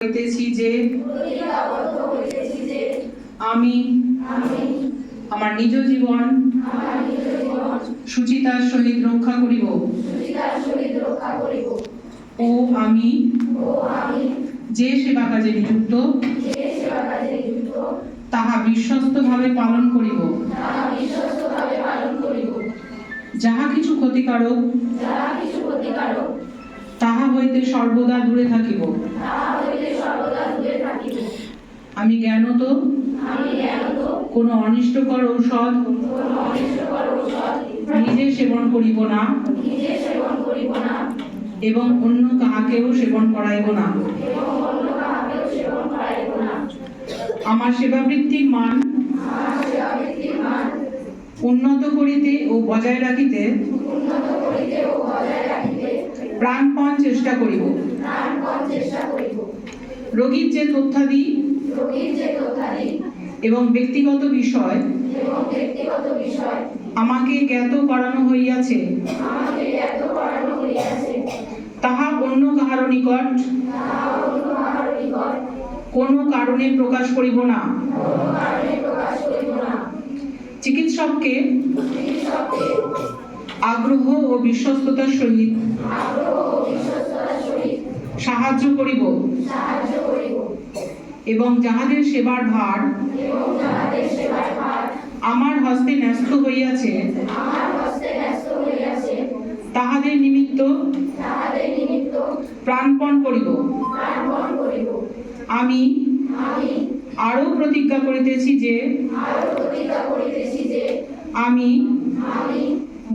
হইতেছি যে, আমি আমার নিজ জীবন সুচিতার সহিত রক্ষা করিব। ও আমি যে সেবা কাজে নিযুক্ত, তাহা বিশ্বস্তভাবে পালন করিব। যাহা কিছু ক্ষতিকারক হইতে সর্বদা দূরে থাকিব। আমি জ্ঞানত? কোনো অনিষ্টকর ঔষধ? নিজে সেবন করিব না? এবং অন্য কাহাকেও সেবন করাইব না? আমার সেবাবৃত্তির মান উন্নত করিতে ও বজায় রাখিতে প্রাণপণ চেষ্টা করিব। রোগীর যে তথ্যাদি এবং ব্যক্তিগত বিষয় আমাকে জ্ঞাত করানো হইয়াছে। তাহা অন্য কাহারও নিকট কোনো কারণে প্রকাশ করিব না। আগ্রহ ও বিশ্বস্ততার সহিত। সাহায্য করিব। এবং যাহাদের সেবার ভার আমার হস্তে ন্যস্ত হইয়াছে, তাহাদের নিমিত্ত প্রাণপণ করিব। আমি আরও প্রতিজ্ঞা করিতেছি যে, আমি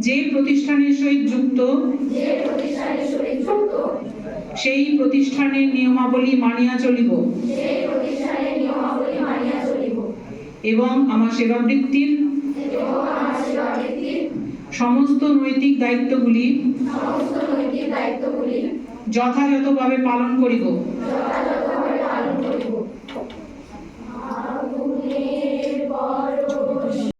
যে প্রতিষ্ঠানের সহিত যুক্ত সেই প্রতিষ্ঠানের নিয়মাবলী মানিয়া চলিব। এবং আমার সেবাবৃত্তির সমস্ত নৈতিক দায়িত্বগুলি যথাযথভাবে পালন করিব।